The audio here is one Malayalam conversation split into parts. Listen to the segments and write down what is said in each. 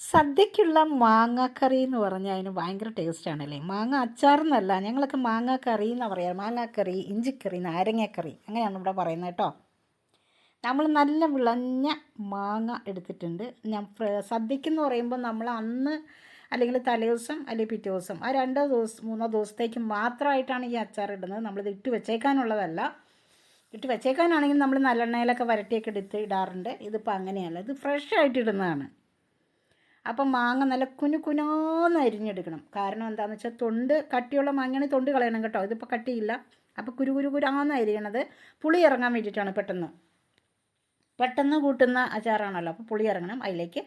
സദ്യക്കുള്ള മാങ്ങാക്കറി എന്ന് പറഞ്ഞാൽ അതിന് ഭയങ്കര ടേസ്റ്റാണല്ലേ മാങ്ങ അച്ചാറെന്നല്ല ഞങ്ങളൊക്കെ മാങ്ങാക്കറി എന്നാണ് പറയാറ് മാങ്ങാക്കറി ഇഞ്ചിക്കറി നാരങ്ങാക്കറി അങ്ങനെയാണ് ഇവിടെ പറയുന്നത് കേട്ടോ. നമ്മൾ നല്ല വിളഞ്ഞ മാങ്ങ എടുത്തിട്ടുണ്ട്. ഞാൻ സദ്യക്കെന്ന് പറയുമ്പോൾ നമ്മൾ അന്ന് അല്ലെങ്കിൽ തലേദിവസം അല്ലെങ്കിൽ പിറ്റേ ദിവസം ആ രണ്ടോ ദിവസം മൂന്നോ ദിവസത്തേക്ക് മാത്രമായിട്ടാണ് ഈ അച്ചാർ ഇടുന്നത്. നമ്മളിത് ഇട്ട് വെച്ചേക്കാനുള്ളതല്ല. ഇട്ട് വെച്ചേക്കാനാണെങ്കിൽ നമ്മൾ നല്ലെണ്ണയിലൊക്കെ വരട്ടിയൊക്കെ എടുത്ത് ഇടാറുണ്ട്. ഇതിപ്പോൾ അങ്ങനെയല്ല. ഇത് ഫ്രഷ് ആയിട്ട് ഇടുന്നതാണ്. അപ്പം മാങ്ങ നല്ല കുനു കുനാന്ന് അരിഞ്ഞെടുക്കണം. കാരണം എന്താണെന്ന് വെച്ചാൽ തൊണ്ട് കട്ടിയുള്ള മാങ്ങയാണെങ്കിൽ തൊണ്ട് കളയണം കേട്ടോ. ഇതിപ്പോൾ കട്ടിയില്ല. അപ്പോൾ കുരു കുരു കുരാന്ന് അരിയണത്. പുളി ഇറങ്ങാൻ വേണ്ടിയിട്ടാണ് പെട്ടെന്ന്. പെട്ടെന്ന് കൂട്ടുന്ന അച്ചാറാണല്ലോ. അപ്പോൾ പുളി ഇറങ്ങണം. അതിലേക്ക്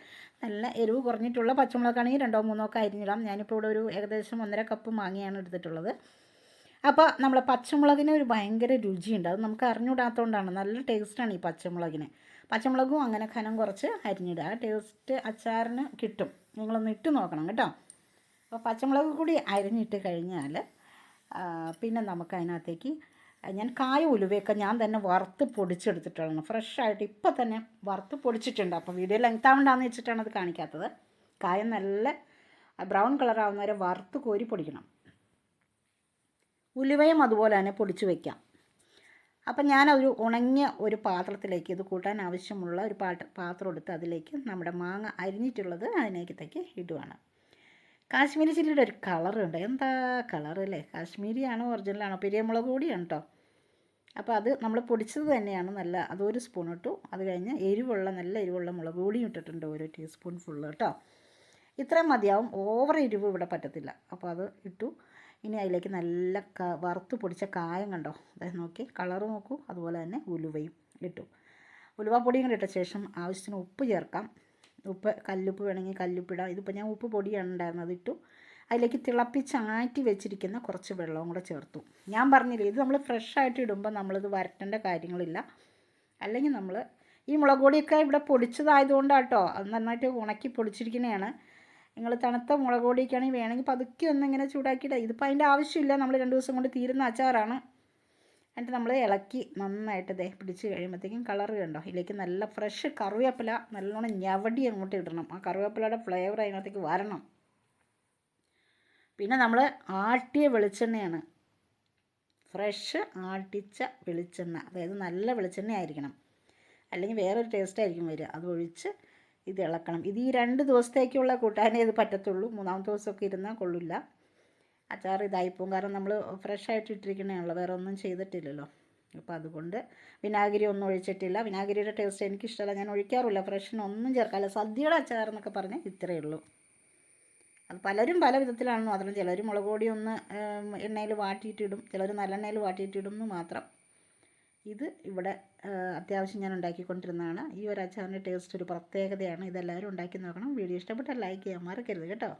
നല്ല എരിവ് കുറഞ്ഞിട്ടുള്ള പച്ചമുളകാണെങ്കിൽ രണ്ടോ മൂന്നോ ഒക്കെ അരിഞ്ഞിടാം. ഞാനിപ്പോൾ ഇവിടെ ഒരു ഏകദേശം ഒന്നര കപ്പ് മാങ്ങയാണ് എടുത്തിട്ടുള്ളത്. അപ്പോൾ നമ്മൾ പച്ചമുളകിന് ഒരു ഭയങ്കര രുചിയുണ്ട്. അത് നമുക്ക് അറിഞ്ഞുകൂടാത്തതുകൊണ്ടാണ് നല്ല ടേസ്റ്റാണ് ഈ പച്ചമുളകിന്. പച്ചമുളകും അങ്ങനെ ഖനം കുറച്ച് അരിഞ്ഞിടുക. ആ ടേസ്റ്റ് അച്ചാറിന് കിട്ടും. നിങ്ങളൊന്ന് ഇട്ട് നോക്കണം കേട്ടോ. അപ്പോൾ പച്ചമുളക് കൂടി അരിഞ്ഞിട്ട് കഴിഞ്ഞാൽ പിന്നെ നമുക്ക് അതിനകത്തേക്ക് ഞാൻ കായ ഉലുവയൊക്കെ ഞാൻ തന്നെ വറുത്ത് പൊടിച്ചെടുത്തിട്ടാണ് ഫ്രഷായിട്ട് ഇപ്പോൾ തന്നെ വറുത്ത് പൊടിച്ചിട്ടുണ്ട്. അപ്പോൾ വീഡിയോ ലെങ്ത് ആവണ്ടാന്ന് വെച്ചിട്ടാണ് അത് കാണിക്കാത്തത്. കായ നല്ല ബ്രൗൺ കളറാവുന്ന വരെ വറുത്ത് കോരി പൊടിക്കണം. ഉലുവയും അതുപോലെ തന്നെ പൊടിച്ച് വയ്ക്കാം അപ്പം ഞാൻ ഒരു ഉണങ്ങിയ ഒരു പാത്രത്തിലേക്ക് ഇത് കൂട്ടാൻ ആവശ്യമുള്ള ഒരു പാട്ട് പാത്രം എടുത്ത് അതിലേക്ക് നമ്മുടെ മാങ്ങ അരിഞ്ഞിട്ടുള്ളത് അതിനേക്കത്തേക്ക് ഇടുവാണ്. കാശ്മീരി ചില്ലിയുടെ ഒരു കളറുണ്ട് എന്താ കളർ അല്ലേ? കാശ്മീരിയാണോ ഒറിജിനലാണോ? പെരിയമുളക് കൂടിയാണ് കേട്ടോ. അപ്പോൾ അത് നമ്മൾ പൊടിച്ചത് തന്നെയാണ്. നല്ല അതൊരു സ്പൂൺ ഇട്ടു. അത് കഴിഞ്ഞ് എരിവുള്ള നല്ല എരിവുള്ള മുളക് പൊടിയും ഇട്ടിട്ടുണ്ട് ഒരു ടീസ്പൂൺ ഫുള്ള് കേട്ടോ. ഇത്രയും മതിയാവും. ഓവർ എരിവ് ഇവിടെ പറ്റത്തില്ല. അപ്പോൾ അത് ഇട്ടു. ഇനി അതിലേക്ക് നല്ല ക വറുത്ത് പൊടിച്ച കായം കണ്ടോ? അതായത് നോക്കി. കളറ് നോക്കൂ. അതുപോലെ തന്നെ ഉലുവയും ഇട്ടു. ഉലുവപ്പൊടിയും കൂടി ഇട്ട ശേഷം ആവശ്യത്തിന് ഉപ്പ് ചേർക്കാം. ഉപ്പ് കല്ലുപ്പ് വേണമെങ്കിൽ കല്ലുപ്പിടാം ഇതിപ്പോൾ ഞാൻ ഉപ്പ് പൊടിയാണ് ഉണ്ടായിരുന്നത്. ഇട്ടു. അതിലേക്ക് തിളപ്പിച്ചാറ്റി വെച്ചിരിക്കുന്ന കുറച്ച് വെള്ളവും കൂടെ ചേർത്തു. ഞാൻ പറഞ്ഞില്ലേ ഇത് നമ്മൾ ഫ്രഷ് ആയിട്ട് ഇടുമ്പോൾ നമ്മളിത് വരട്ടേണ്ട കാര്യങ്ങളില്ല. അല്ലെങ്കിൽ നമ്മൾ ഈ മുളക് പൊടിയൊക്കെ ഇവിടെ പൊടിച്ചതായതുകൊണ്ടാട്ടോ അത് നന്നായിട്ട് ഉണക്കി പൊടിച്ചിരിക്കുന്നതാണ്. നിങ്ങൾ തണുത്ത മുളക് പൊടിയൊക്കെയാണെങ്കിൽ വേണമെങ്കിൽ പതുക്കെ ഒന്ന് ഇങ്ങനെ ചൂടാക്കിയിട്ട് ഇതിപ്പോൾ അതിന്റെ ആവശ്യമില്ല. നമ്മൾ രണ്ട് ദിവസം കൊണ്ട് തീരുന്ന അച്ചാറാണ്. എന്നിട്ട് നമ്മൾ ഇളക്കി നന്നായിട്ട് ദേ പിടിച്ച് കഴിയുമ്പോഴത്തേക്കും കളർ കണ്ടോ? ഇതിലേക്ക് നല്ല ഫ്രഷ് കറിവേപ്പില നല്ലോണം ഞവടി അങ്ങോട്ട് ഇടണം. ആ കറിവേപ്പിലയുടെ ഫ്ലേവർ അതിനകത്തേക്ക് വരണം. പിന്നെ നമ്മൾ ആട്ടിയ വെളിച്ചെണ്ണയാണ്. ഫ്രഷ് ആട്ടിച്ച വെളിച്ചെണ്ണ. അതായത് നല്ല വെളിച്ചെണ്ണ ആയിരിക്കണം അല്ലെങ്കിൽ വേറൊരു ടേസ്റ്റ് ആയിരിക്കും വരിക. അത് ഒഴിച്ച് ഇത് ഇളക്കണം. ഇത് ഈ രണ്ട് ദിവസത്തേക്കുള്ള കൂട്ടാനേ ഇത് പറ്റത്തുള്ളൂ. മൂന്നാമത്തെ ദിവസമൊക്കെ ഇരുന്നാൽ കൊള്ളില്ല അച്ചാർ ഇതായിപ്പോവും. കാരണം നമ്മൾ ഫ്രഷ് ആയിട്ട് ഇട്ടിരിക്കണേയുള്ളൂ വേറെ ഒന്നും ചെയ്തിട്ടില്ലല്ലോ. അപ്പോൾ അതുകൊണ്ട് വിനാഗിരി ഒന്നും ഒഴിച്ചിട്ടില്ല. വിനാഗിരിയുടെ ടേസ്റ്റ് എനിക്കിഷ്ടമല്ല ഞാൻ ഒഴിക്കാറില്ല. ഫ്രഷിനൊന്നും ചേർക്കാറില്ല. സദ്യയുടെ അച്ചാർ എന്നൊക്കെ പറഞ്ഞാൽ ഇത്രയേ ഉള്ളൂ. അത് പലരും പല വിധത്തിലാണെന്ന് മാത്രം. ചിലർ മുളക് പൊടി ഒന്ന് എണ്ണയിൽ വാട്ടിയിട്ടിടും ചിലർ നല്ലെണ്ണയിൽ വാട്ടിയിട്ടിടും എന്ന് മാത്രം. ഇത് ഇവിടെ അത്യാവശ്യം ഞാൻ ഉണ്ടാക്കിക്കൊണ്ടിരുന്നതാണ്. ഈ ഒരു അച്ചാറിന്റെ ടേസ്റ്റ് ഒരു പ്രത്യേകതയാണ്. ഇതെല്ലാവരും ഉണ്ടാക്കി നോക്കണം. വീഡിയോ ഇഷ്ടപ്പെട്ടാൽ ലൈക്ക് ചെയ്യാൻ മറക്കരുത് കേട്ടോ.